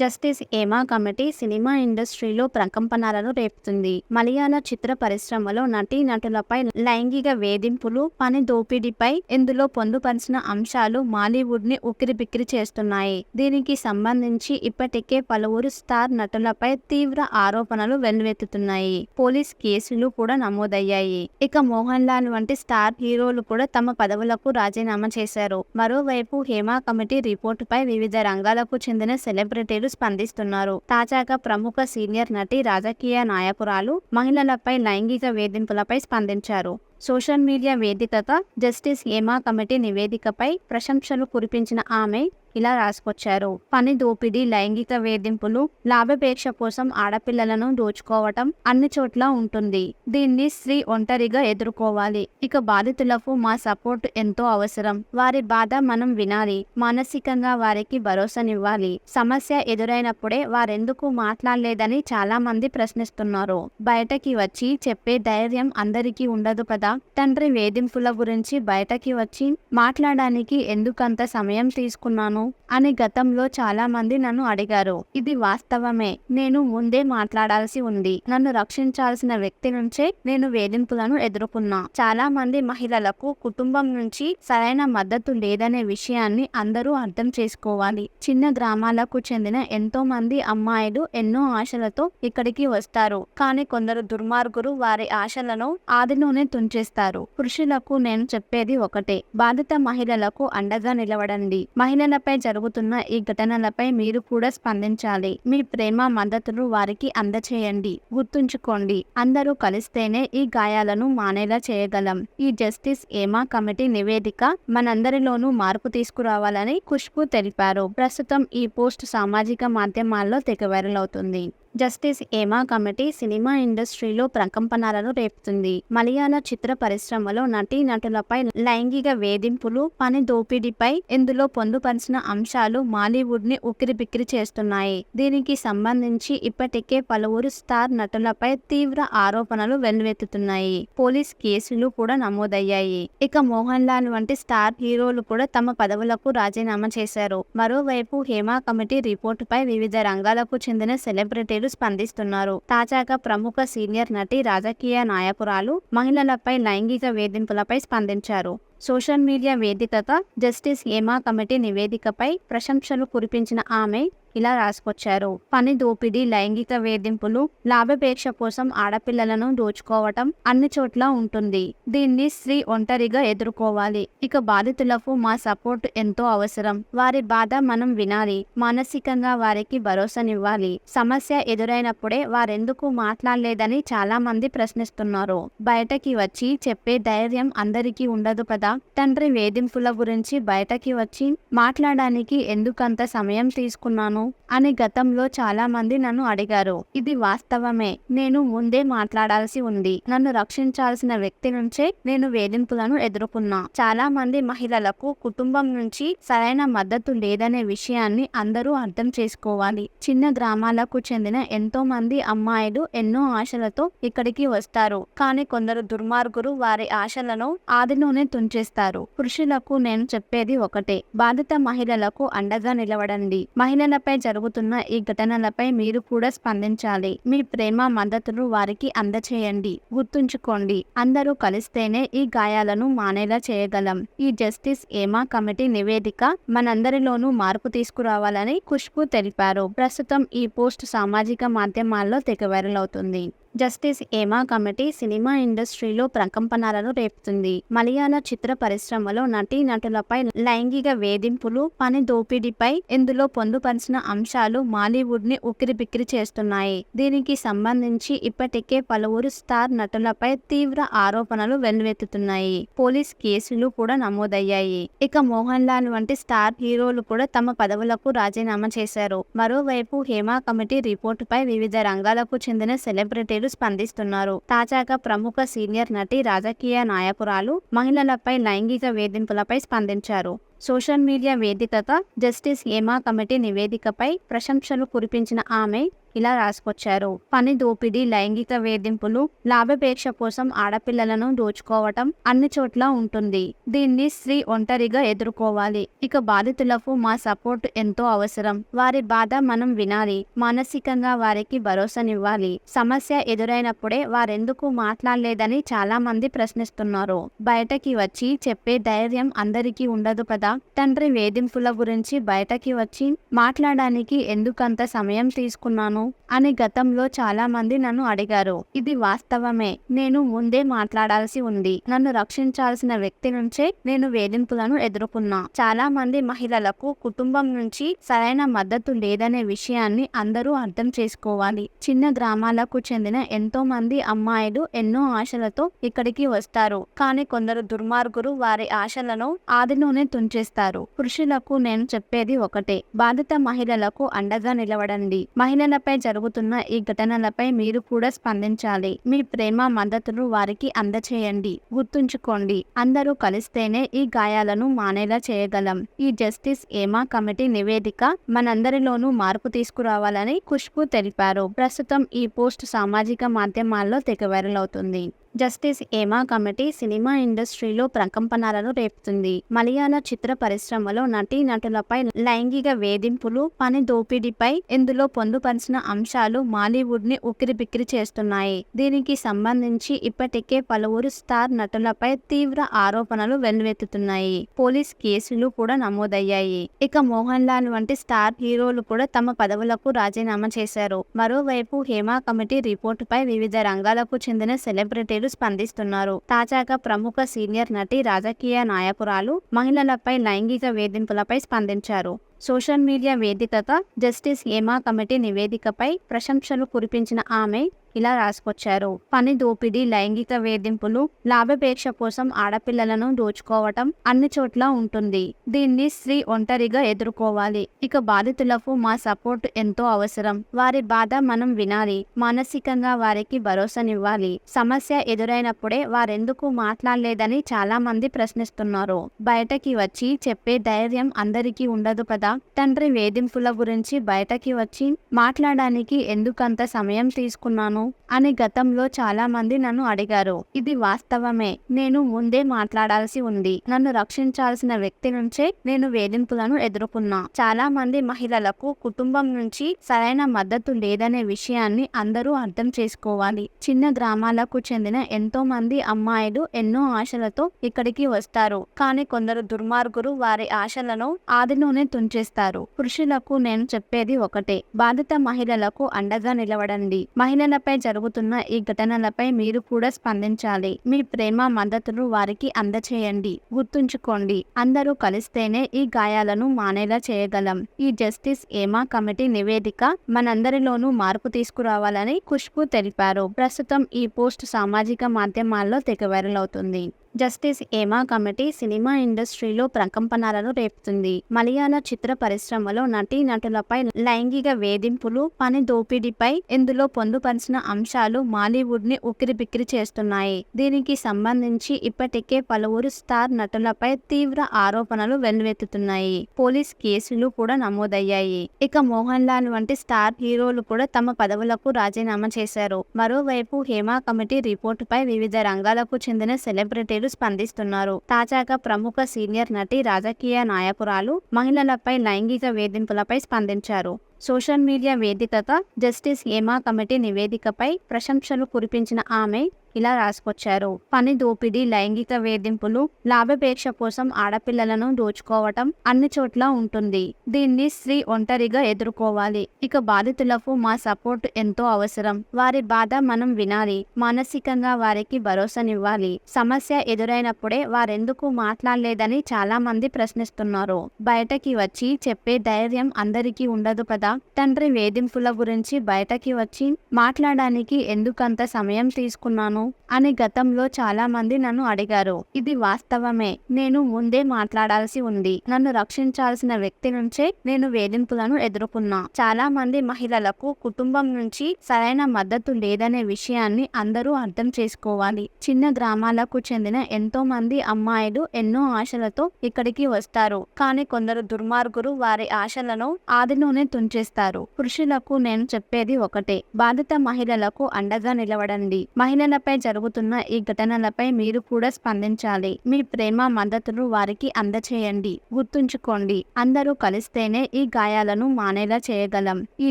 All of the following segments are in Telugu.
జస్టిస్ ఏమా కమిటీ సినిమా ఇండస్ట్రీలో ప్రకంపనలను రేపుతుంది. మలయాళ చిత్ర పరిశ్రమలో నటీ నటులపై లైంగిక వేధింపులు పని దోపిడీపై ఇందులో పొందుపరిచిన అంశాలు మాలీవుడ్ని ఉక్కిరిబిక్కిరి చేస్తున్నాయి. దీనికి సంబంధించి ఇప్పటికే పలువురు స్టార్ నటులపై తీవ్ర ఆరోపణలు వెల్లువెత్తుతున్నాయి. పోలీస్ కేసులు కూడా నమోదయ్యాయి. ఇక మోహన్ లాల్ వంటి స్టార్ హీరోలు కూడా తమ పదవులకు రాజీనామా చేశారు. మరోవైపు హేమా కమిటీ రిపోర్టుపై వివిధ రంగాలకు చెందిన సెలబ్రిటీలు స్పందిస్తున్నారు. తాజాగా ప్రముఖ సీనియర్ నటి రాజకీయ నాయకురాలు మహిళలపై లైంగిక వేధింపులపై స్పందించారు. సోషల్ మీడియా వేదికగా జస్టిస్ ఏమా కమిటీ నివేదికపై ప్రశంసలు కురిపించిన ఆమె ఇలా రాసుకొచ్చారు. పని దోపిడీ లైంగిక వేధింపులు లాభాపేక్ష కోసం ఆడపిల్లలను దోచుకోవటం అన్ని చోట్ల ఉంటుంది. దీన్ని స్త్రీ ఒంటరిగా ఎదుర్కోవాలి. ఇక బాధితులకు మా సపోర్ట్ ఎంతో అవసరం. వారి బాధ మనం వినాలి. మానసికంగా వారికి భరోసానివ్వాలి. సమస్య ఎదురైనప్పుడే వారెందుకు మాట్లాడలేదని చాలా మంది ప్రశ్నిస్తున్నారు. బయటకి వచ్చి చెప్పే ధైర్యం అందరికీ ఉండదు కదా. తండ్రి వేధింపుల గురించి బయటకి వచ్చి మాట్లాడడానికి ఎందుకంత సమయం తీసుకున్నాను? అని గతంలో చాలా మంది నన్ను అడిగారు. ఇది వాస్తవమే. నేను ముందే మాట్లాడాల్సి ఉంది. నన్ను రక్షించాల్సిన వ్యక్తి నుంచే నేను వేధింపులను ఎదుర్కొన్నా. చాలా మంది మహిళలకు కుటుంబం నుంచి సరైన మద్దతు లేదనే విషయాన్ని అందరూ అర్థం చేసుకోవాలి. చిన్న గ్రామాలకు చెందిన ఎంతో మంది అమ్మాయిలు ఎన్నో ఆశలతో ఇక్కడికి వస్తారు. కానీ కొందరు దుర్మార్గులు వారి ఆశలను ఆదిలోనే చేస్తారు. పురుషులకు నేను చెప్పేది ఒకటే. బాధిత మహిళలకు అండగా నిలవడండి. మహిళలపై జరుగుతున్న ఈ ఘటనలపై మీరు కూడా స్పందించాలి. మీ ప్రేమ మద్దతును వారికి అందచేయండి. గుర్తుంచుకోండి. అందరూ కలిస్తేనే ఈ గాయాలను మానేలా చేయగలం. ఈ జస్టిస్ ఏమా కమిటీ నివేదిక మనందరిలోనూ మార్పు తీసుకురావాలని ఖుష్బు తెలిపారు. ప్రస్తుతం ఈ పోస్ట్ సామాజిక మాధ్యమాల్లో తెగ వైరల్ అవుతుంది. జస్టిస్ ఏమా కమిటీ సినిమా ఇండస్ట్రీలో ప్రకంపనలను రేపుతుంది. మలయాళ చిత్ర పరిశ్రమలో నటీ నటులపై లైంగిక వేధింపులు పని దోపిడీపై ఇందులో పొందుపరిచిన అంశాలు మాలీవుడ్ని ఉక్కిరిబిక్కిరి చేస్తున్నాయి. దీనికి సంబంధించి ఇప్పటికే పలువురు స్టార్ నటులపై తీవ్ర ఆరోపణలు వెల్లువెత్తుతున్నాయి. పోలీస్ కేసులు కూడా నమోదయ్యాయి. ఇక మోహన్ లాల్ వంటి స్టార్ హీరోలు కూడా తమ పదవులకు రాజీనామా చేశారు. మరోవైపు హేమా కమిటీ రిపోర్టుపై వివిధ రంగాలకు చెందిన సెలబ్రిటీలు స్పందిస్తున్నారు. తాజాగా ప్రముఖ సీనియర్ నటి రాజకీయ నాయకురాలు మహిళలపై లైంగిక వేధింపులపై స్పందించారు. సోషల్ మీడియా వేదికగా జస్టిస్ ఏమా కమిటీ నివేదికపై ప్రశంసలు కురిపించిన ఆమె ఇలా రాసుకొచ్చారు. పని దోపిడీ లైంగిక వేధింపులు లాభాపేక్ష కోసం ఆడపిల్లలను దోచుకోవటం అన్ని చోట్ల ఉంటుంది. దీన్ని స్త్రీ ఒంటరిగా ఎదుర్కోవాలి. ఇక బాధితులకు మా సపోర్ట్ ఎంతో అవసరం. వారి బాధ మనం వినాలి. మానసికంగా వారికి భరోసానివ్వాలి. సమస్య ఎదురైనప్పుడే వారెందుకు మాట్లాడలేదని చాలా మంది ప్రశ్నిస్తున్నారు. బయటకి వచ్చి చెప్పే ధైర్యం అందరికీ ఉండదు కదా? తండ్రి వేధింపుల గురించి బయటకి వచ్చి మాట్లాడడానికి ఎందుకంత సమయం తీసుకున్నాను? అని గతంలో చాలా మంది నన్ను అడిగారు. ఇది వాస్తవమే. నేను ముందే మాట్లాడాల్సి ఉంది. నన్ను రక్షించాల్సిన వ్యక్తి నుంచే నేను వేధింపులను ఎదుర్కొన్నా. చాలా మంది మహిళలకు కుటుంబం నుంచి సరైన మద్దతు లేదనే విషయాన్ని అందరూ అర్థం చేసుకోవాలి. చిన్న గ్రామాలకు చెందిన ఎంతో మంది అమ్మాయిలు ఎన్నో ఆశలతో ఇక్కడికి వస్తారు. కానీ కొందరు దుర్మార్గులు వారి ఆశలను ఆదిలోనే తుంచేస్తారు. పురుషులకు నేను చెప్పేది ఒకటే. బాధిత మహిళలకు అండగా నిలవడండి. మహిళలపై జరుగుతున్న ఈ ఘటనలపై మీరు కూడా స్పందించాలి. మీ ప్రేమ మద్దతును వారికి అందచేయండి. గుర్తుంచుకోండి అందరూ కలిస్తేనే ఈ గాయాలను మానేలా చేయగలం. ఈ జస్టిస్ ఏమా కమిటీ నివేదిక మనందరిలోనూ మార్పు తీసుకురావాలని ఖుష్బు తెలిపారు. ప్రస్తుతం ఈ పోస్ట్ సామాజిక మాధ్యమాల్లో తెగ వైరల్ అవుతుంది. జస్టిస్ ఏమా కమిటీ సినిమా ఇండస్ట్రీలో ప్రకంపనలను రేపుతుంది. మలయాళ చిత్ర పరిశ్రమలో నటీ నటులపై లైంగిక వేధింపులు పని దోపిడీపై ఇందులో పొందుపరిచిన అంశాలు మాలీవుడ్ని ఉక్కిరిబిక్కిరి చేస్తున్నాయి. దీనికి సంబంధించి ఇప్పటికే పలువురు స్టార్ నటులపై తీవ్ర ఆరోపణలు వెల్లువెత్తుతున్నాయి. పోలీస్ కేసులు కూడా నమోదయ్యాయి. ఇక మోహన్ లాల్ వంటి స్టార్ హీరోలు కూడా తమ పదవులకు రాజీనామా చేశారు. మరోవైపు హేమా కమిటీ రిపోర్టుపై వివిధ రంగాలకు చెందిన సెలబ్రిటీలు స్పందిస్తున్నారు. తాజాగా ప్రముఖ సీనియర్ నటి రాజకీయ నాయకురాలు మహిళలపై లైంగిక వేధింపులపై స్పందించారు. సోషల్ మీడియా వేదికగా జస్టిస్ ఏమా కమిటీ నివేదికపై ప్రశంసలు కురిపించిన ఆమె ఇలా రాసుకొచ్చారు. పని దోపిడీ లైంగిక వేధింపులు లాభాపేక్ష కోసం ఆడపిల్లలను దోచుకోవటం అన్ని చోట్ల ఉంటుంది. దీన్ని స్త్రీ ఒంటరిగా ఎదుర్కోవాలి. ఇక బాధితులకు మా సపోర్ట్ ఎంతో అవసరం. వారి బాధ మనం వినాలి. మానసికంగా వారికి భరోసానివ్వాలి. సమస్య ఎదురైనప్పుడే వారెందుకు మాట్లాడలేదని చాలా మంది ప్రశ్నిస్తున్నారు. బయటకి వచ్చి చెప్పే ధైర్యం అందరికీ ఉండదు కదా? తండ్రి వేధింపుల గురించి బయటకి వచ్చి మాట్లాడడానికి ఎందుకంత సమయం తీసుకున్నాను? అని గతంలో చాలా మంది నన్ను అడిగారు. ఇది వాస్తవమే. నేను ముందే మాట్లాడాల్సి ఉంది. నన్ను రక్షించాల్సిన వ్యక్తి నుంచే నేను వేధింపులను ఎదుర్కొన్నా. చాలా మంది మహిళలకు కుటుంబం నుంచి సరైన మద్దతు లేదనే విషయాన్ని అందరూ అర్థం చేసుకోవాలి. చిన్న గ్రామాలకు చెందిన ఎంతో మంది అమ్మాయిలు ఎన్నో ఆశలతో ఇక్కడికి వస్తారు. కానీ కొందరు దుర్మార్గులు వారి ఆశలను ఆదిలోనే తుంచేస్తారు. పురుషులకు నేను చెప్పేది ఒకటే. బాధిత మహిళలకు అండగా నిలవడండి. మహిళలపై జరుగుతున్న ఈ ఘటనలపై మీరు కూడా స్పందించాలి. మీ ప్రేమ మద్దతును వారికి అందచేయండి. గుర్తుంచుకోండి అందరూ కలిస్తేనే ఈ గాయాలను మానేలా చేయగలం. ఈ జస్టిస్ ఏమా కమిటీ నివేదిక మనందరిలోనూ మార్పు తీసుకురావాలని ఖుష్బు తెలిపారు. ప్రస్తుతం ఈ పోస్ట్ సామాజిక మాధ్యమాల్లో తెగ వైరల్ అవుతుంది. జస్టిస్ ఏమా కమిటీ సినిమా ఇండస్ట్రీలో ప్రకంపనలను రేపుతుంది. మలయాళ చిత్ర పరిశ్రమలో నటీ నటులపై లైంగిక వేధింపులు పని దోపిడీపై ఇందులో పొందుపరిచిన అంశాలు మాలీవుడ్ని ఉక్కిరిబిక్కిరి చేస్తున్నాయి. దీనికి సంబంధించి ఇప్పటికే పలువురు స్టార్ నటులపై తీవ్ర ఆరోపణలు వెల్లువెత్తుతున్నాయి. పోలీస్ కేసులు కూడా నమోదయ్యాయి. ఇక మోహన్ లాల్ వంటి స్టార్ హీరోలు కూడా తమ పదవులకు రాజీనామా చేశారు. మరోవైపు హేమా కమిటీ రిపోర్టుపై వివిధ రంగాలకు చెందిన సెలబ్రిటీలు స్పందిస్తున్నారు. తాజాగా ప్రముఖ సీనియర్ నటి రాజకీయ నాయకురాలు మహిళలపై లైంగిక వేధింపులపై స్పందించారు. సోషల్ మీడియా వేదికగా జస్టిస్ ఏమా కమిటీ నివేదికపై ప్రశంసలు కురిపించిన ఆమె ఇలా రాసుకొచ్చారు. పని దోపిడీ లైంగిక వేధింపులు లాభాపేక్ష కోసం ఆడపిల్లలను దోచుకోవటం అన్ని చోట్ల ఉంటుంది. దీన్ని స్త్రీ ఒంటరిగా ఎదుర్కోవాలి. ఇక బాధితులకు మా సపోర్ట్ ఎంతో అవసరం. వారి బాధ మనం వినాలి. మానసికంగా వారికి భరోసానివ్వాలి. సమస్య ఎదురైనప్పుడే వారెందుకు మాట్లాడలేదని చాలా మంది ప్రశ్నిస్తున్నారు. బయటకి వచ్చి చెప్పే ధైర్యం అందరికీ ఉండదు కదా. తండ్రి వేధింపుల గురించి బయటకి వచ్చి మాట్లాడడానికి ఎందుకంత సమయం తీసుకున్నాను? అని గతంలో చాలా మంది నన్ను అడిగారు. ఇది వాస్తవమే. నేను ముందే మాట్లాడాల్సి ఉంది. నన్ను రక్షించాల్సిన వ్యక్తి నుంచే నేను వేధింపులను ఎదుర్కొన్నా. చాలా మంది మహిళలకు కుటుంబం నుంచి సరైన మద్దతు లేదనే విషయాన్ని అందరూ అర్థం చేసుకోవాలి. చిన్న గ్రామాలకు చెందిన ఎంతో మంది అమ్మాయిలు ఎన్నో ఆశలతో ఇక్కడికి వస్తారు. కానీ కొందరు దుర్మార్గులు వారి ఆశలను ఆదిలోనే చేస్తారు. పురుషులకు నేను చెప్పేది ఒకటే. బాధిత మహిళలకు అండగా నిలవడండి. మహిళలపై జరుగుతున్న ఈ ఘటనలపై మీరు కూడా స్పందించాలి. మీ ప్రేమ మద్దతును వారికి అందచేయండి. గుర్తుంచుకోండి. అందరూ కలిస్తేనే ఈ గాయాలను మానేలా చేయగలం. ఈ జస్టిస్ ఏమా కమిటీ నివేదిక మనందరిలోనూ మార్పు తీసుకురావాలని ఖుష్బు తెలిపారు. ప్రస్తుతం ఈ పోస్ట్ సామాజిక మాధ్యమాల్లో తెగ వైరల్ అవుతుంది. జస్టిస్ ఏమా కమిటీ సినిమా ఇండస్ట్రీలో ప్రకంపనలను రేపుతుంది. మలయాళ చిత్ర పరిశ్రమలో నటీ నటులపై లైంగిక వేధింపులు పని దోపిడీపై ఇందులో పొందుపరిచిన అంశాలు మాలీవుడ్ని ఉక్కిరిబిక్కిరి చేస్తున్నాయి. దీనికి సంబంధించి ఇప్పటికే పలువురు స్టార్ నటులపై తీవ్ర ఆరోపణలు వెల్లువెత్తుతున్నాయి. పోలీస్ కేసులు కూడా నమోదయ్యాయి. ఇక మోహన్ లాల్ వంటి స్టార్ హీరోలు కూడా తమ పదవులకు రాజీనామా చేశారు. మరోవైపు హేమా కమిటీ రిపోర్టుపై వివిధ రంగాలకు చెందిన సెలబ్రిటీలు స్పందిస్తున్నారు. తాజాగా ప్రముఖ సీనియర్ నటి రాజకీయ నాయకురాలు మహిళలపై లైంగిక వేధింపులపై స్పందించారు. సోషల్ మీడియా వేదికగా జస్టిస్ ఏమా కమిటీ నివేదికపై ప్రశంసలు కురిపించిన ఆమె ఇలా రాసుకొచ్చారు. పని దోపిడీ లైంగిక వేధింపులు లాభాపేక్ష కోసం ఆడపిల్లలను దోచుకోవటం అన్ని చోట్ల ఉంటుంది. దీన్ని స్త్రీ ఒంటరిగా ఎదుర్కోవాలి. ఇక బాధితులకు మా సపోర్ట్ ఎంతో అవసరం. వారి బాధ మనం వినాలి. మానసికంగా వారికి భరోసానివ్వాలి. సమస్య ఎదురైనప్పుడే వారెందుకు మాట్లాడలేదని చాలా మంది ప్రశ్నిస్తున్నారు. బయటకి వచ్చి చెప్పే ధైర్యం అందరికీ ఉండదు కదా. తండ్రి వేధింపుల గురించి బయటకి వచ్చి మాట్లాడడానికి ఎందుకంత సమయం తీసుకున్నాను? అని గతంలో చాలా మంది నన్ను అడిగారు. ఇది వాస్తవమే. నేను ముందే మాట్లాడాల్సి ఉంది. నన్ను రక్షించాల్సిన వ్యక్తి నుంచే నేను వేధింపులను ఎదుర్కొన్నా. చాలా మంది మహిళలకు కుటుంబం నుంచి సరైన మద్దతు లేదనే విషయాన్ని అందరూ అర్థం చేసుకోవాలి. చిన్న గ్రామాలకు చెందిన ఎంతో మంది అమ్మాయిలు ఎన్నో ఆశలతో ఇక్కడికి వస్తారు. కానీ కొందరు దుర్మార్గులు వారి ఆశలను ఆదిలోనే తుంచు చేస్తారు. పురుషులకు నేను చెప్పేది ఒకటే. బాధిత మహిళలకు అండగా నిలవడండి. మహిళలపై జరుగుతున్న ఈ ఘటనలపై మీరు కూడా స్పందించాలి. మీ ప్రేమ మద్దతును వారికి అందచేయండి. గుర్తుంచుకోండి. అందరూ కలిస్తేనే ఈ గాయాలను మానేలా చేయగలం. ఈ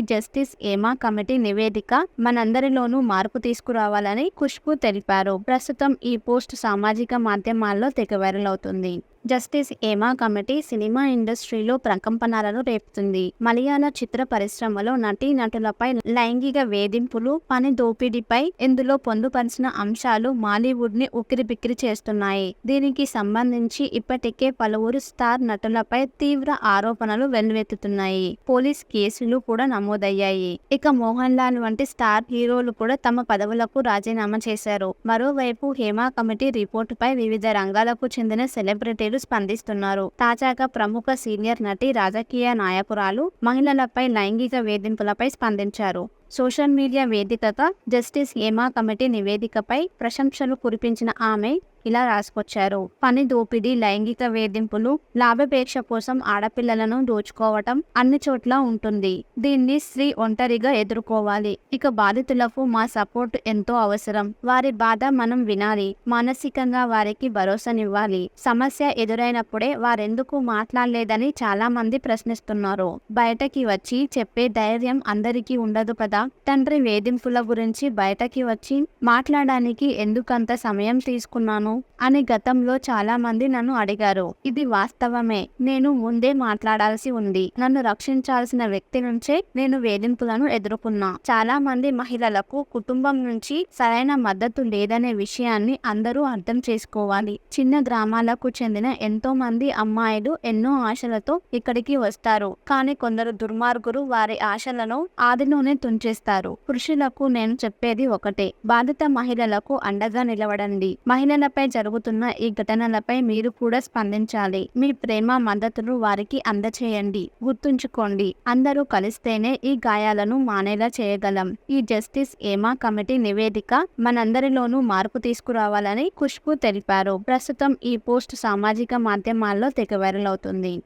జస్టిస్ ఏమా కమిటీ నివేదిక మనందరిలోనూ మార్పు తీసుకురావాలని ఖుష్బు తెలిపారు. ప్రస్తుతం ఈ పోస్ట్ సామాజిక మాధ్యమాల్లో తెగ వైరల్ అవుతుంది. జస్టిస్ ఏమా కమిటీ సినిమా ఇండస్ట్రీలో ప్రకంపనలను రేపుతుంది. మలయాళ చిత్ర పరిశ్రమలో నటీ నటులపై లైంగిక వేధింపులు పని దోపిడీపై ఇందులో పొందుపరిచిన అంశాలు మాలీవుడ్ని ఉక్కిరిబిక్కిరి చేస్తున్నాయి. దీనికి సంబంధించి ఇప్పటికే పలువురు స్టార్ నటులపై తీవ్ర ఆరోపణలు వెల్లువెత్తుతున్నాయి. పోలీస్ కేసులు కూడా నమోదయ్యాయి. ఇక మోహన్ లాల్ వంటి స్టార్ హీరోలు కూడా తమ పదవులకు రాజీనామా చేశారు. మరోవైపు హేమా కమిటీ రిపోర్టుపై వివిధ రంగాలకు చెందిన సెలబ్రిటీలు స్పందిస్తున్నారు. తాజాగా ప్రముఖ సీనియర్ నటి రాజకీయ నాయకురాలు మహిళలపై లైంగిక వేధింపులపై స్పందించారు. సోషల్ మీడియా వేదికగా జస్టిస్ ఏమా కమిటీ నివేదికపై ప్రశంసలు కురిపించిన ఆమె ఇలా రాసుకొచ్చారు. పని దోపిడీ లైంగిక వేధింపులు లాభాపేక్ష కోసం ఆడపిల్లలను దోచుకోవటం అన్ని చోట్ల ఉంటుంది. దీన్ని స్త్రీ ఒంటరిగా ఎదుర్కోవాలి. ఇక బాధితులకు మా సపోర్ట్ ఎంతో అవసరం. వారి బాధ మనం వినాలి. మానసికంగా వారికి భరోసానివ్వాలి. సమస్య ఎదురైనప్పుడే వారెందుకు మాట్లాడలేదని చాలా మంది ప్రశ్నిస్తున్నారు. బయటకి వచ్చి చెప్పే ధైర్యం అందరికీ ఉండదు కదా? తండ్రి వేధింపుల గురించి బయటకి వచ్చి మాట్లాడడానికి ఎందుకంత సమయం తీసుకున్నాను? అని గతంలో చాలా మంది నన్ను అడిగారు. ఇది వాస్తవమే. నేను ముందే మాట్లాడాల్సి ఉంది. నన్ను రక్షించాల్సిన వ్యక్తి నుంచే నేను వేధింపులను ఎదుర్కొన్నా. చాలా మంది మహిళలకు కుటుంబం నుంచి సరైన మద్దతు లేదనే విషయాన్ని అందరూ అర్థం చేసుకోవాలి. చిన్న గ్రామాలకు చెందిన ఎంతో మంది అమ్మాయిలు ఎన్నో ఆశలతో ఇక్కడికి వస్తారు. కానీ కొందరు దుర్మార్గులు వారి ఆశలను ఆదిలోనే తుంచేస్తారు. పురుషులకు నేను చెప్పేది ఒకటే. బాధిత మహిళలకు అండగా నిలవడండి. మహిళలపై జరుగుతున్న ఈ ఘటనలపై మీరు కూడా స్పందించాలి. మీ ప్రేమ మద్దతును వారికి అందచేయండి. గుర్తుంచుకోండి అందరూ కలిస్తేనే ఈ గాయాలను మానేలా చేయగలం. ఈ జస్టిస్ ఏమా కమిటీ నివేదిక మనందరిలోనూ మార్పు తీసుకురావాలని ఖుష్బు తెలిపారు. ప్రస్తుతం ఈ పోస్ట్ సామాజిక మాధ్యమాల్లో తెగ వైరల్ అవుతుంది.